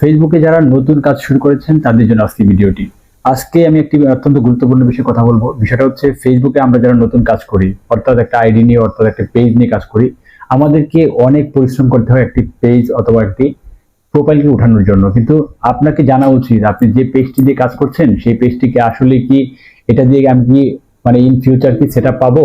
ফেসবুকে যারা নতুন কাজ শুরু করেছেন, তাদের জন্য আজকে ভিডিওটি। আজকে আমি একটি অত্যন্ত গুরুত্বপূর্ণ বিষয়ে কথা বলব। বিষয়টা হচ্ছে ফেসবুকে আমরা যারা নতুন কাজ করি, অর্থাৎ একটা আইডি নিয়ে, অর্থাৎ একটা পেজ নিয়ে কাজ করি, আমাদেরকে অনেক পরিশ্রম করতে হয় একটি পেজ অথবা একটি প্রোফাইলকে উঠানোর জন্য। কিন্তু আপনাকে জানা উচিত, আপনি যে পেজটি দিয়ে কাজ করছেন, সেই পেজটিকে আসলে কি, এটা দিয়ে আমি কি মানে ইন ফিউচার কি সেট আপ পাবো?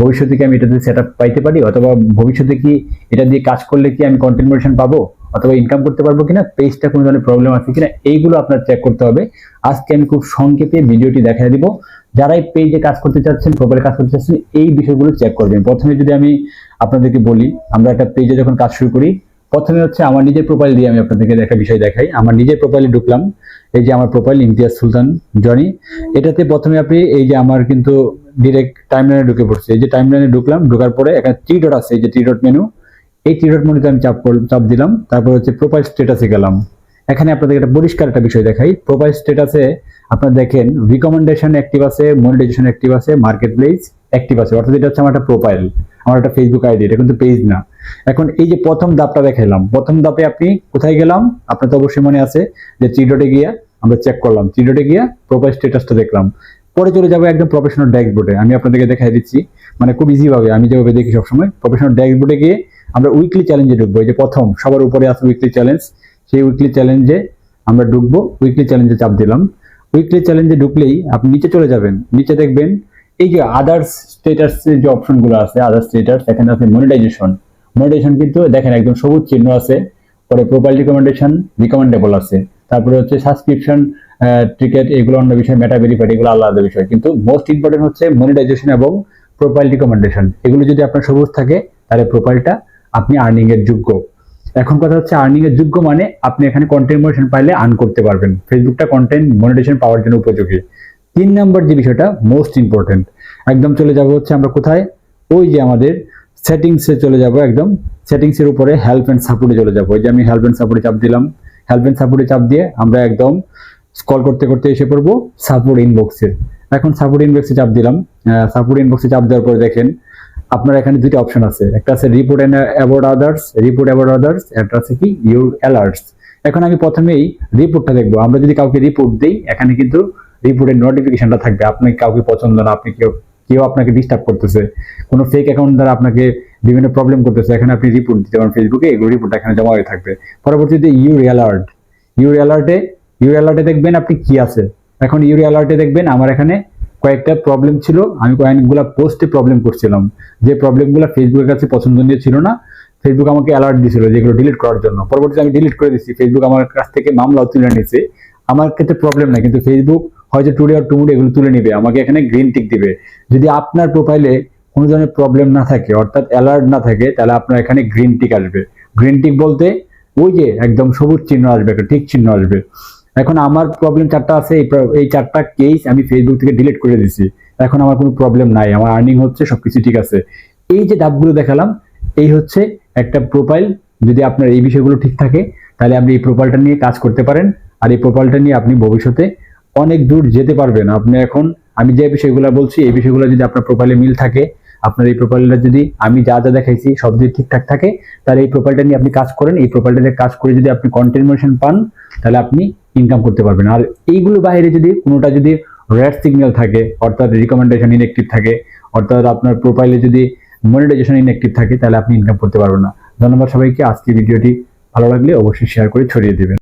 ভবিষ্যতে কি আমি এটা দিয়ে সেট আপ পাইতে পারি? অথবা ভবিষ্যতে কি এটা দিয়ে কাজ করলে কি আমি কন্টেন্ট মোশন পাবো? অথবা ইনকাম করতে পারব কিনা পেজটা কোনো ধরনের প্রবলেম আছে কিনা, এইগুলো আপনার চেক করতে হবে। আজকে আমি খুব সংক্ষেপে ভিডিওটি দেখাই দিব। যারা এই পেজে কাজ করতে চাচ্ছেন প্রোফাইলে কাজ করতে চাচ্ছেন, এই বিষয়গুলো চেক করবেন প্রথমে যদি আমি আপনাদেরকে বলি, আমরা একটা পেজে যখন কাজ শুরু করি, প্রথমে হচ্ছে আমার নিজের প্রোফাইল দিয়ে আমি আপনাদেরকে একটা বিষয় দেখাই। আমার নিজের প্রোফাইলে ঢুকলাম, এই যে আমার প্রোফাইল ইমতিয়াজ সুলতান জনি। এটাতে প্রথমে আপনি এই যে আমার কিন্তু ডিরেক্ট টাইমলাইনে ঢুকে পড়ছে। এই যে টাইমলাইনে ঢুকলাম, ঢোকার পরে একটা থ্রি ডট আছে, এই যে থ্রি ডট মেনু এই থ্রি মেনুতে আমি চাপ করলাম চাপ দিলাম, তারপর হচ্ছে প্রোফাইল স্ট্যাটাসে গেলাম। এখানে আপনাদের একটা পরিষ্কার একটা বিষয় দেখাই। প্রোফাইল স্ট্যাটাসে আপনারা দেখেন রিকমেন্ডেশন অ্যাক্টিভ আছে মনিটাইজেশন অ্যাক্টিভ আছে মার্কেট প্লেস অ্যাক্টিভ আছে। অর্থাৎ এটা হচ্ছে আমার একটা প্রোফাইল আমার একটা ফেসবুক আইডি এটা কিন্তু পেজ না। এখন এই যে প্রথম ধাপটা দেখাইলাম, প্রথম ধাপে আপনি কোথায় গেলাম? আপনার তো অবশ্যই মনে আছে যে থ্রি গিয়া আমরা চেক করলাম। থ্রি গিয়া প্রোফাইল স্ট্যাটাসটা দেখলাম। পরে চলে যাব একদম প্রফেশনাল ড্যাশবোর্ডে আমি আপনাদেরকে দেখাই দিচ্ছি মানে খুব ইজি ভাবে, আমি যেভাবে দেখি সবসময় প্রফেশনাল ড্যাশবোর্ডে গিয়ে আমরা উইকলি চ্যালেঞ্জে ঢুকবো, এই যে প্রথম, সবার উপরে আছে উইকলি চ্যালেঞ্জ সেই উইকলি চ্যালেঞ্জে আমরা ঢুকবো উইকলি চ্যালেঞ্জে চাপ দিলাম। উইকলি চ্যালেঞ্জে ঢুকলেই আপনি নিচে চলে যাবেন, নিচে দেখবেন এই যে আদার্স স্টেটাস যে অপশনগুলো আছে আদার্স স্টেটাস এখানে আছে মনিটাইজেশন মনিটাইজেশন কিন্তু দেখেন একদম সবুজ চিহ্ন আছে, পরে প্রোফাইল রিকমেন্ডেশন রিকমেন্ডেবল আছে। তারপরে হচ্ছে সাবস্ক্রিপশন টিকেট এগুলো অন্য বিষয় মেটা ভেরিফাইড এগুলো আলাদা বিষয়। কিন্তু মোস্ট ইম্পর্টেন্ট হচ্ছে মনিটাইজেশন এবং প্রোফাইল রিকমেন্ডেশন এগুলো যদি আপনার সবুজ থাকে, তাহলে প্রোফাইলটা আপনি আর্নিং এর যোগ্য। এখন কথা হচ্ছে আর্নিং এর যোগ্য মানে আপনি এখানে কন্টেন্ট মনিটেশন পাইলে আর্ন করতে পারবেন। ফেসবুকটা কন্টেন্ট মনিটেশন পাওয়ার জন্য উপযোগী। তিন নম্বর যে বিষয়টা মোস্ট ইম্পর্টেন্ট একদম চলে যাব হচ্ছে আমরা কোথায়? ওই যে আমাদের সেটিংসে চলে যাব একদম। সেটিংসের উপরে হেল্প এন্ড সাপোর্টে চলে যাব। ওই যে আমি হেল্প এন্ড সাপোর্টে চাপ দিলাম। হেল্প এন্ড সাপোর্টে চাপ দিয়ে আমরা একদম স্কল করতে করতে এসে পড়ব সাপোর্ট ইনবক্সে এখন সাপোর্ট ইনবক্সে চাপ দিলাম। সাপোর্ট ইনবক্সে চাপ দেওয়ার পরে দেখেন আপনার এখানে দুইটা অপশন আছে। একটা আছে report about others report about others একটা আছে কি ইউর অ্যালার্টস এখন আমি প্রথমেই রিপোর্টটা দেখব। আমরা যদি কাউকে রিপোর্ট দিই, এখানে কিন্তু রিপোর্টের নোটিফিকেশনটা থাকবে। আপনি কাউকে পছন্দ না, আপনি কেউ কেউ আপনাকে ডিস্টার্ব করতেছে। কোনো ফেক অ্যাকাউন্ট দ্বারা আপনাকে বিভিন্ন প্রবলেম করতেছে। এখানে আপনি রিপোর্ট দিতে পারেন ফেসবুকে এগুলো রিপোর্ট এখানে জমা হয়ে থাকবে। পরবর্তীতে ইউর অ্যালার্ট ইউর অ্যালার্টে ইউর অ্যালার্টে দেখবেন আপনি কি আছে। এখন ইউর অ্যালার্টে দেখবেন আমার এখানে কয়েকটা প্রবলেম ছিল। আমি কয়েকগুলা পোস্টে প্রবলেম করছিলাম। যে প্রবলেমগুলো ফেসবুকের কাছে পছন্দনীয় ছিল না ফেসবুক আমাকে অ্যালার্ট দিয়েছিল যেগুলো ডিলিট করার জন্য। পরবর্তীতে আমি ডিলিট করে দিচ্ছি ফেসবুক আমার কাছ থেকে মামলাও তুলে নিয়েছে। আমার ক্ষেত্রে প্রবলেম নাই, কিন্তু ফেসবুক হয়তো টুডে আর টুমুডে এগুলো তুলে নিবে। আমাকে এখানে গ্রিন টিক দিবে। যদি আপনার প্রোফাইলে কোনো ধরনের প্রবলেম না থাকে, অর্থাৎ অ্যালার্ট না থাকে, তাহলে আপনার এখানে গ্রিন টিক আসবে। গ্রিন টিক বলতে ওই যে একদম সবুজ চিহ্ন আসবে, একটা ঠিক চিহ্ন আসবে। এখন আমার প্রবলেম চারটা আছে, এই চারটা কেস আমি ফেসবুক থেকে ডিলিট করে দিছি। এখন আমার কোনো প্রবলেম নাই, আমার আর্নিং হচ্ছে, সবকিছু ঠিক আছে। এই যে ডাবগুলো দেখালাম, এই হচ্ছে একটা প্রোফাইল যদি আপনার এই বিষয়গুলো ঠিক থাকে, তাহলে আপনি এই প্রোফাইলটা নিয়ে কাজ করতে পারেন। আর এই প্রোফাইলটা নিয়ে আপনি ভবিষ্যতে অনেক দূর যেতে পারবেন। আপনি এখন, আমি যে বিষয়গুলো বলছি, এই বিষয়গুলো যদি আপনার প্রোফাইলে মিল থাকে, আপনার এই প্রোফাইলটা যদি আমি যা যা দেখাইছি, সব যদি ঠিকঠাক থাকে, তাহলে এই প্রোফাইলটা নিয়ে আপনি কাজ করেন। এই প্রোফাইলটা কাজ করে যদি আপনি কন্টেন্ট মোশন পান, তাহলে আপনি ইনকাম করতে পারবেন। আর এইগুলো বাইরে যদি কোনোটা যদি রেড সিগন্যাল থাকে, অর্থাৎ রিকমেন্ডেশন ইনএক্টিভ থাকে, অর্থাৎ আপনার প্রোফাইলে যদি মনিটাইজেশন ইনএক্টিভ থাকে, তাহলে আপনি ইনকাম করতে পারবেন না। ধন্যবাদ সবাইকে। আজকে ভিডিওটি ভালো লাগলে অবশ্যই শেয়ার করে ছড়িয়ে দিবেন।